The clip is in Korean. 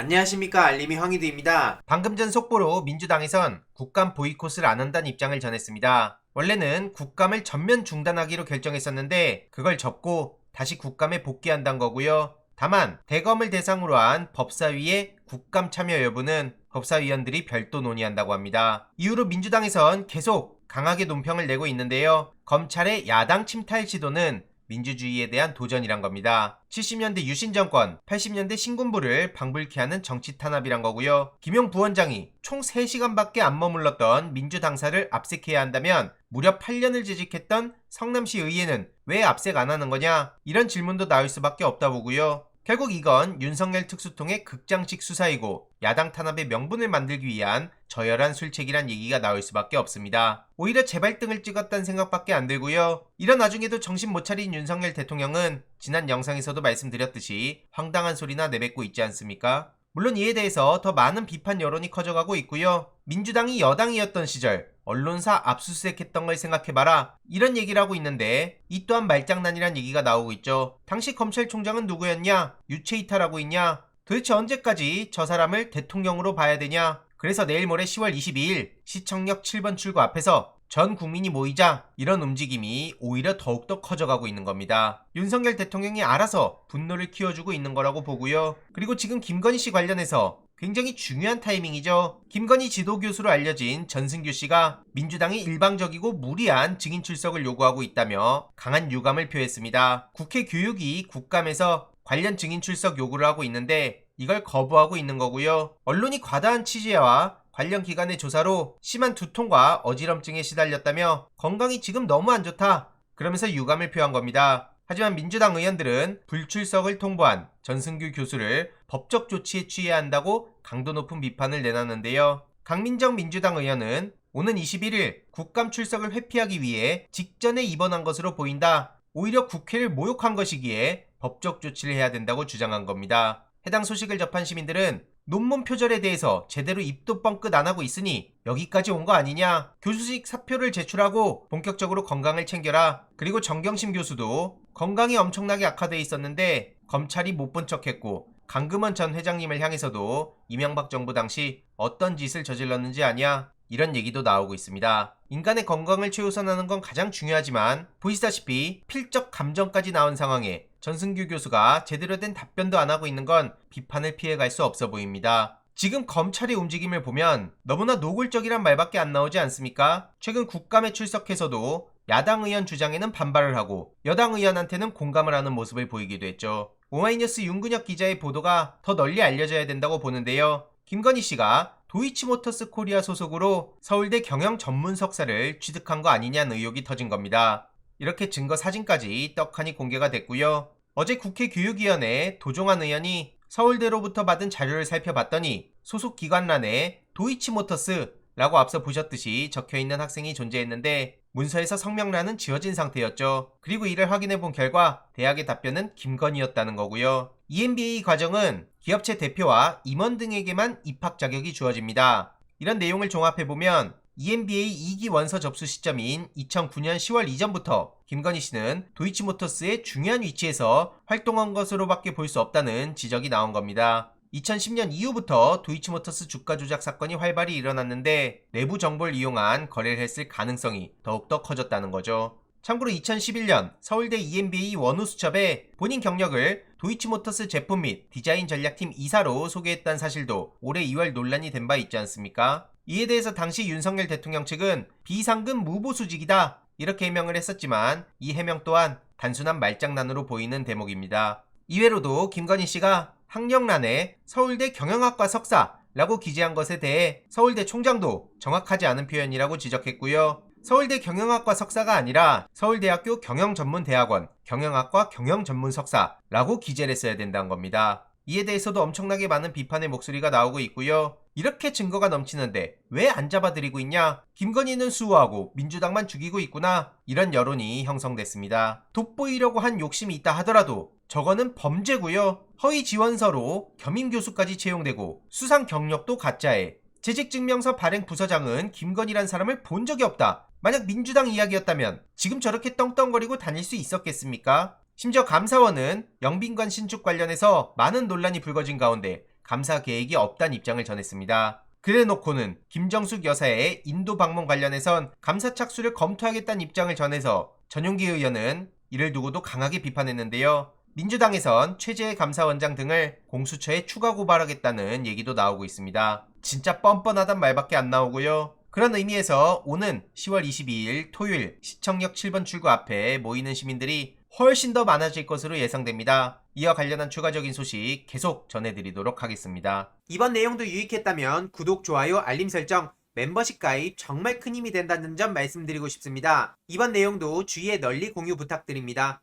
안녕하십니까 알림이 황희두입니다. 방금 전 속보로 민주당에선 국감 보이콧을 안 한다는 입장을 전했습니다. 원래는 국감을 전면 중단하기로 결정했었는데 그걸 접고 다시 국감에 복귀한다는 거고요. 다만 대검을 대상으로 한 법사위의 국감 참여 여부는 법사위원들이 별도 논의한다고 합니다. 이후로 민주당에선 계속 강하게 논평을 내고 있는데요. 검찰의 야당 침탈 시도는 민주주의에 대한 도전이란 겁니다. 70년대 유신 정권, 80년대 신군부를 방불케 하는 정치 탄압이란 거고요. 김용 부원장이 총 3시간밖에 안 머물렀던 민주당사를 압색해야 한다면 무려 8년을 재직했던 성남시 의회는 왜 압색 안 하는 거냐? 이런 질문도 나올 수밖에 없다 보고요. 결국 이건 윤석열 특수통의 극장식 수사이고 야당 탄압의 명분을 만들기 위한 저열한 술책이란 얘기가 나올 수밖에 없습니다. 오히려 재발등을 찍었다는 생각밖에 안 들고요. 이런 와중에도 정신 못 차린 윤석열 대통령은 지난 영상에서도 말씀드렸듯이 황당한 소리나 내뱉고 있지 않습니까? 물론 이에 대해서 더 많은 비판 여론이 커져가고 있고요. 민주당이 여당이었던 시절 언론사 압수수색했던 걸 생각해봐라 이런 얘기를 하고 있는데 이 또한 말장난이란 얘기가 나오고 있죠. 당시 검찰총장은 누구였냐? 유체이탈하고 있냐? 도대체 언제까지 저 사람을 대통령으로 봐야 되냐? 그래서 내일 모레 10월 22일 시청역 7번 출구 앞에서 전 국민이 모이자 이런 움직임이 오히려 더욱더 커져가고 있는 겁니다. 윤석열 대통령이 알아서 분노를 키워주고 있는 거라고 보고요. 그리고 지금 김건희 씨 관련해서 굉장히 중요한 타이밍이죠. 김건희 지도 교수로 알려진 전승규 씨가 민주당이 일방적이고 무리한 증인 출석을 요구하고 있다며 강한 유감을 표했습니다. 국회 교육이 국감에서 관련 증인 출석 요구를 하고 있는데 이걸 거부하고 있는 거고요. 언론이 과다한 취재와 관련 기관의 조사로 심한 두통과 어지럼증에 시달렸다며 건강이 지금 너무 안 좋다. 그러면서 유감을 표한 겁니다. 하지만 민주당 의원들은 불출석을 통보한 전승규 교수를 법적 조치에 취해야 한다고 강도 높은 비판을 내놨는데요. 강민정 민주당 의원은 오는 21일 국감 출석을 회피하기 위해 직전에 입원한 것으로 보인다. 오히려 국회를 모욕한 것이기에 법적 조치를 해야 된다고 주장한 겁니다. 해당 소식을 접한 시민들은 논문 표절에 대해서 제대로 입도 뻥끗 안 하고 있으니 여기까지 온 거 아니냐? 교수직 사표를 제출하고 본격적으로 건강을 챙겨라. 그리고 정경심 교수도 건강이 엄청나게 악화돼 있었는데 검찰이 못 본 척했고 강금원 전 회장님을 향해서도 이명박 정부 당시 어떤 짓을 저질렀는지 아냐? 이런 얘기도 나오고 있습니다. 인간의 건강을 최우선하는 건 가장 중요하지만 보시다시피 필적 감정까지 나온 상황에 전승규 교수가 제대로 된 답변도 안 하고 있는 건 비판을 피해갈 수 없어 보입니다. 지금 검찰의 움직임을 보면 너무나 노골적이란 말밖에 안 나오지 않습니까? 최근 국감에 출석해서도 야당 의원 주장에는 반발을 하고 여당 의원한테는 공감을 하는 모습을 보이기도 했죠. 오마이뉴스 윤근혁 기자의 보도가 더 널리 알려져야 된다고 보는데요. 김건희 씨가 도이치모터스 코리아 소속으로 서울대 경영 전문 석사를 취득한 거 아니냐는 의혹이 터진 겁니다. 이렇게 증거 사진까지 떡하니 공개가 됐고요. 어제 국회 교육위원회 도종환 의원이 서울대로부터 받은 자료를 살펴봤더니 소속 기관란에 도이치모터스라고 앞서 보셨듯이 적혀있는 학생이 존재했는데 문서에서 성명란은 지워진 상태였죠. 그리고 이를 확인해 본 결과 대학의 답변은 김건희였다는 거고요. EMBA 과정은 기업체 대표와 임원 등에게만 입학 자격이 주어집니다. 이런 내용을 종합해 보면 EMBA 2기 원서 접수 시점인 2009년 10월 이전부터 김건희 씨는 도이치모터스의 중요한 위치에서 활동한 것으로밖에 볼 수 없다는 지적이 나온 겁니다. 2010년 이후부터 도이치모터스 주가 조작 사건이 활발히 일어났는데 내부 정보를 이용한 거래를 했을 가능성이 더욱더 커졌다는 거죠. 참고로 2011년 서울대 EMBA 원우 수첩에 본인 경력을 도이치모터스 제품 및 디자인 전략팀 이사로 소개했다는 사실도 올해 2월 논란이 된 바 있지 않습니까? 이에 대해서 당시 윤석열 대통령 측은 비상금 무보수직이다 이렇게 해명을 했었지만 이 해명 또한 단순한 말장난으로 보이는 대목입니다. 이외로도 김건희 씨가 학력란에 서울대 경영학과 석사 라고 기재한 것에 대해 서울대 총장도 정확하지 않은 표현이라고 지적했고요. 서울대 경영학과 석사가 아니라 서울대학교 경영전문대학원 경영학과 경영전문 석사라고 기재를 했어야 된다는 겁니다. 이에 대해서도 엄청나게 많은 비판의 목소리가 나오고 있고요. 이렇게 증거가 넘치는데 왜 안 잡아들이고 있냐? 김건희는 수호하고 민주당만 죽이고 있구나. 이런 여론이 형성됐습니다. 돋보이려고 한 욕심이 있다 하더라도 저거는 범죄고요. 허위 지원서로 겸임 교수까지 채용되고 수상 경력도 가짜에 재직증명서 발행 부서장은 김건희란 사람을 본 적이 없다. 만약 민주당 이야기였다면 지금 저렇게 떵떵거리고 다닐 수 있었겠습니까? 심지어 감사원은 영빈관 신축 관련해서 많은 논란이 불거진 가운데 감사 계획이 없다는 입장을 전했습니다. 그래놓고는 김정숙 여사의 인도 방문 관련해선 감사 착수를 검토하겠다는 입장을 전해서 전용기 의원은 이를 두고도 강하게 비판했는데요. 민주당에선 최재해 감사원장 등을 공수처에 추가 고발하겠다는 얘기도 나오고 있습니다. 진짜 뻔뻔하단 말밖에 안 나오고요. 그런 의미에서 오는 10월 22일 토요일 시청역 7번 출구 앞에 모이는 시민들이 훨씬 더 많아질 것으로 예상됩니다. 이와 관련한 추가적인 소식 계속 전해드리도록 하겠습니다. 이번 내용도 유익했다면 구독, 좋아요, 알림 설정, 멤버십 가입 정말 큰 힘이 된다는 점 말씀드리고 싶습니다. 이번 내용도 주위에 널리 공유 부탁드립니다.